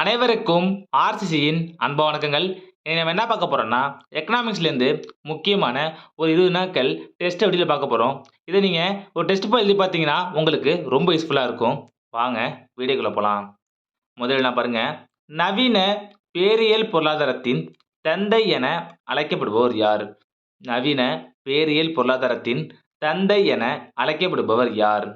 அனைவருக்கும் ஆர்சிசியின் அன்ப வணக்கங்கள். நம்ம என்ன பார்க்க போகிறோம்னா எக்கனாமிக்ஸ்லேருந்து முக்கியமான ஒரு இருபது நாட்கள் டெஸ்ட் வழியில் பார்க்க போகிறோம் இதை நீங்கள் ஒரு டெஸ்ட் போய் எழுதி பார்த்தீங்கன்னா உங்களுக்கு ரொம்ப யூஸ்ஃபுல்லாக இருக்கும். வாங்க வீடியோக்குள்ளே போகலாம் முதல்ல நான் பாருங்கள் நவீன பேரியல் பொருளாதாரத்தின் தந்தை என அழைக்கப்படுபவர் யார்? நவீன பேரியல் பொருளாதாரத்தின் தந்தை என அழைக்கப்படுபவர் யார்?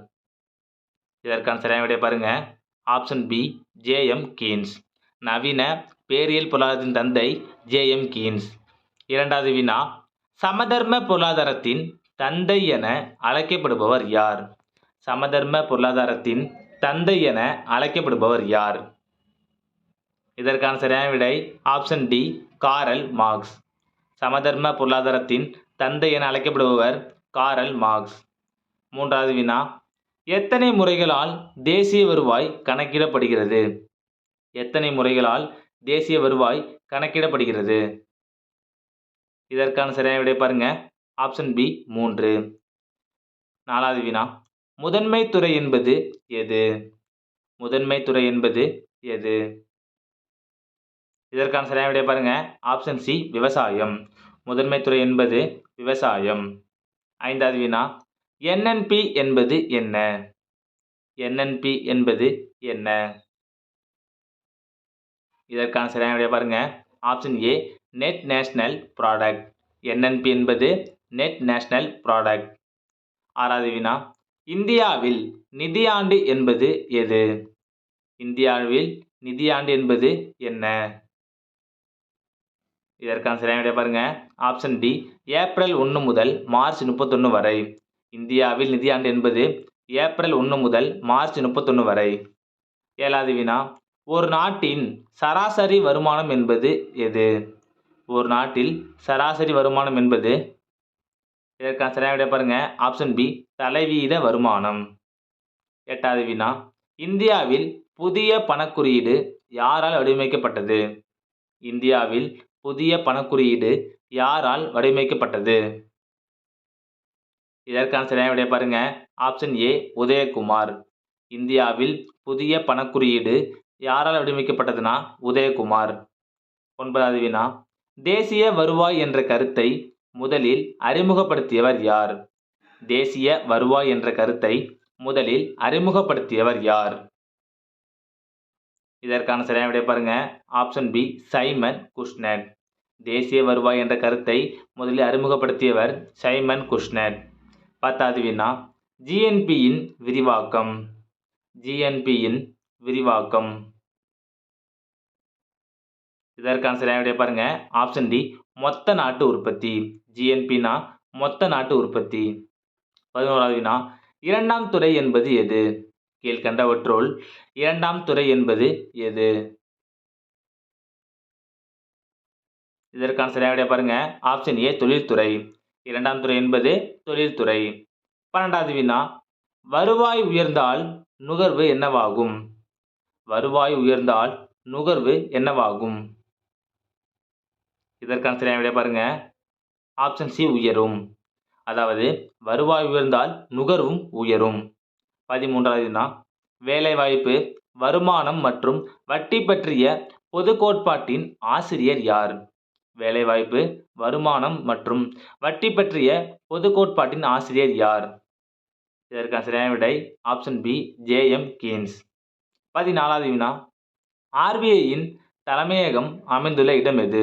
இதற்கான சரியான விடைய பாருங்கள் ஆப்ஷன் பி ஜேஎம் கீன்ஸ். நவீன பேரியல் பொருளாதாரத்தின் தந்தை ஜேஎம் கீன்ஸ். இரண்டாவது வினா சமதர்ம பொருளாதாரத்தின் தந்தை என அழைக்கப்படுபவர் யார்? சமதர்ம பொருளாதாரத்தின் தந்தை என அழைக்கப்படுபவர் யார்? இதற்கான சரியான விடை ஆப்ஷன் டி காரல் மார்க்ஸ். சமதர்ம பொருளாதாரத்தின் தந்தை என அழைக்கப்படுபவர் காரல் மார்க்ஸ். மூன்றாவது வினா எத்தனை முறைகளால் தேசிய வருவாய் கணக்கிடப்படுகிறது? எத்தனை முறைகளால் தேசிய வருவாய் கணக்கிடப்படுகிறது? இதற்கான சரியான விடை பாருங்க. ஆப்ஷன் பி மூன்று. நாலாவது வினா முதன்மை துறை என்பது எது? முதன்மை துறை என்பது எது? இதற்கான சரியான விடை பாருங்க. ஆப்ஷன் சி விவசாயம். முதன்மை துறை என்பது விவசாயம். ஐந்தாவது வினா என்என்பி என்பது என்ன? என்என்பி என்பது என்ன? இதற்கான சரியான விடைய பாருங்க. Option A net national product NNP என்பது நெட் நேஷ்னல் ப்ராடக்ட் ஆறாவது வினா இந்தியாவில் நிதியாண்டு என்பது எது? இந்தியாவில் நிதியாண்டு என்பது என்ன? இதற்கான சரியான விடைய பாருங்க. ஆப்ஷன் டி ஏப்ரல் ஒன்று முதல் மார்ச் முப்பத்தொன்று வரை. இந்தியாவில் நிதியாண்டு என்பது ஏப்ரல் ஒன்று முதல் மார்ச் முப்பத்தொன்று வரை. ஏழாவது வினா ஒரு நாட்டின் சராசரி வருமானம் என்பது எது? ஒரு நாட்டில் சராசரி வருமானம் என்பது இதற்கான சரியான விடை பாருங்க. ஆப்ஷன் பி தலைவீத வருமானம். எட்டாவது வினா இந்தியாவில் புதிய பணக்குறியீடு யாரால் வடிவமைக்கப்பட்டது? இந்தியாவில் புதிய பணக்குறியீடு யாரால் வடிவமைக்கப்பட்டது? இதற்கான சரியான விடைய பாருங்க. Option A Udayakumar. இந்தியாவில் புதிய பணக்குறியீடு யாரால் வடிவமைக்கப்பட்டதுன்னா உதயகுமார். ஒன்பதாவது வினா தேசிய வருவாய் என்ற கருத்தை முதலில் அறிமுகப்படுத்தியவர் யார்? தேசிய வருவாய் என்ற கருத்தை முதலில் அறிமுகப்படுத்தியவர் யார்? இதற்கான சரியான விடைய பாருங்க. ஆப்ஷன் பி சைமன் குஷ்னட் தேசிய வருவாய் என்ற கருத்தை முதலில் அறிமுகப்படுத்தியவர் சைமன் குஷ்னட் பத்தாவது வினா. ஜிஎன்பியின் விரிவாக்கம். ஜிஎன்பியின் விரிவாக்கம். இதற்கான சரியான விடைய பாருங்க. ஆப்ஷன் டி மொத்த நாட்டு உற்பத்தி. ஜிஎன்பினா மொத்த நாட்டு உற்பத்தி. பதினோராவது வினா. இரண்டாம் துறை என்பது எது? கீழ்கண்டவற்றுள் இரண்டாம் துறை என்பது எது? இதற்கான சரியான விடைய பாருங்க. ஆப்ஷன் ஏ தொழில்துறை. இரண்டாம் துறை என்பது தொழில்துறை. பன்னெண்டாவது வினா வருவாய் உயர்ந்தால் நுகர்வு என்னவாகும்? வருவாய் உயர்ந்தால் நுகர்வு என்னவாகும்? இதற்கான சரியான விட பாருங்க. ஆப்ஷன் சி உயரும். அதாவது வருவாய் உயர்ந்தால் நுகர்வும் உயரும். பதிமூன்றாவது வினா வேலைவாய்ப்பு வருமானம் மற்றும் வட்டி பற்றிய பொது கோட்பாட்டின் ஆசிரியர் யார்? வேலைவாய்ப்பு வருமானம் மற்றும் வட்டி பற்றிய பொது கோட்பாட்டின் ஆசிரியர் யார்? இதற்கான சரியான விடை ஆப்ஷன் பி ஜேஎம் கீன்ஸ் பதினாலாவது வினா. ஆர்பிஐயின் தலைமையகம் அமைந்துள்ள இடம் எது?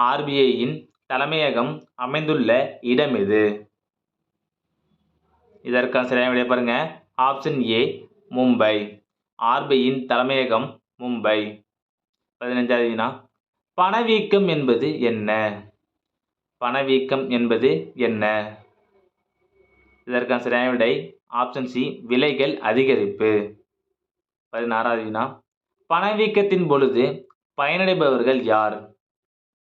ஆர்பிஐயின் தலைமையகம் அமைந்துள்ள இடம் எது? இதற்கான சரியான விடை பாருங்க. ஆப்ஷன் ஏ மும்பை. ஆர்பிஐயின் தலைமையகம் மும்பை. பதினஞ்சாவது வினா. பணவீக்கம் என்பது என்ன? பணவீக்கம் என்பது என்ன? இதற்கான சரியான விடை ஆப்ஷன் சி விலைகள் அதிகரிப்பு. பதினாறாவது வினா. பணவீக்கத்தின் பொழுது பயனடைபவர்கள் யார்?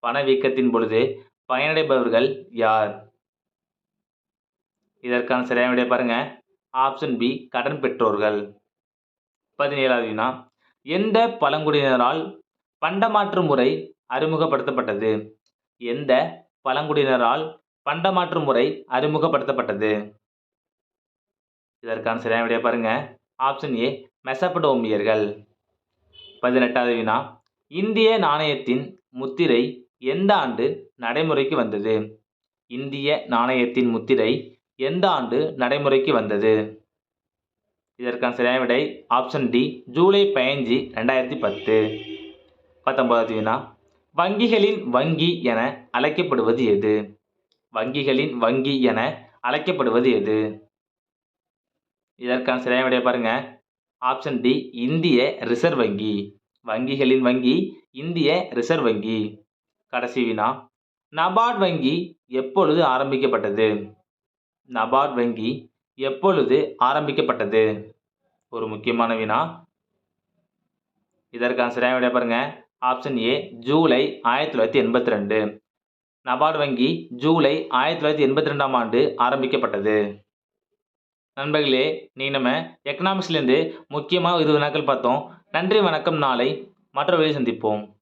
பணவீக்கத்தின் பொழுது பயனடைபவர்கள் யார்? இதற்கான சரியான விடை பாருங்க. ஆப்ஷன் பி கடன் பெற்றோர்கள். பதினேழாவது வினா. எந்த பழங்குடியினரால் பண்டமாற்று முறை அறிமுகப்படுத்தப்பட்டது. எந்த பழங்குடியினரால் பண்டமாற்று முறை அறிமுகப்படுத்தப்பட்டது? இதற்கான சரியான விடைய பாருங்க. ஆப்ஷன் ஏ மெசபடோமியர்கள் பதினெட்டாவது வினா இந்திய நாணயத்தின் முத்திரை எந்த ஆண்டு நடைமுறைக்கு வந்தது? இந்திய நாணயத்தின் முத்திரை எந்த ஆண்டு நடைமுறைக்கு வந்தது? இதற்கான சரியான விடை ஆப்ஷன் டி ஜூலை பதினஞ்சு ரெண்டாயிரத்தி பத்து. பத்தொன்பதாவது வினா வங்கிகளின் வங்கி என அழைக்கப்படுவது எது? வங்கிகளின் வங்கி என அழைக்கப்படுவது எது? இதற்கான சரியான விடைய பாருங்க. ஆப்ஷன் டி இந்திய ரிசர்வ் வங்கி. வங்கிகளின் வங்கி இந்திய ரிசர்வ் வங்கி. கடைசி வினா. நபார்ட் வங்கி எப்பொழுது ஆரம்பிக்கப்பட்டது? நபார்ட் வங்கி எப்பொழுது ஆரம்பிக்கப்பட்டது? ஒரு முக்கியமான வினா. இதற்கான சரியான விடைய பாருங்க. ஆப்ஷன் ஏ ஜூலை ஆயிரத்தி தொள்ளாயிரத்தி எண்பத்தி ரெண்டு. நபார்டு வங்கி ஜூலை ஆயிரத்தி தொள்ளாயிரத்தி எண்பத்தி ரெண்டாம் ஆண்டு ஆரம்பிக்கப்பட்டது. நண்பர்களே நீ நம்ம எக்கனாமிக்ஸ்லேருந்து முக்கியமாக இருபது நாட்கள் பார்த்தோம். நன்றி வணக்கம். நாளை மற்ற சந்திப்போம்.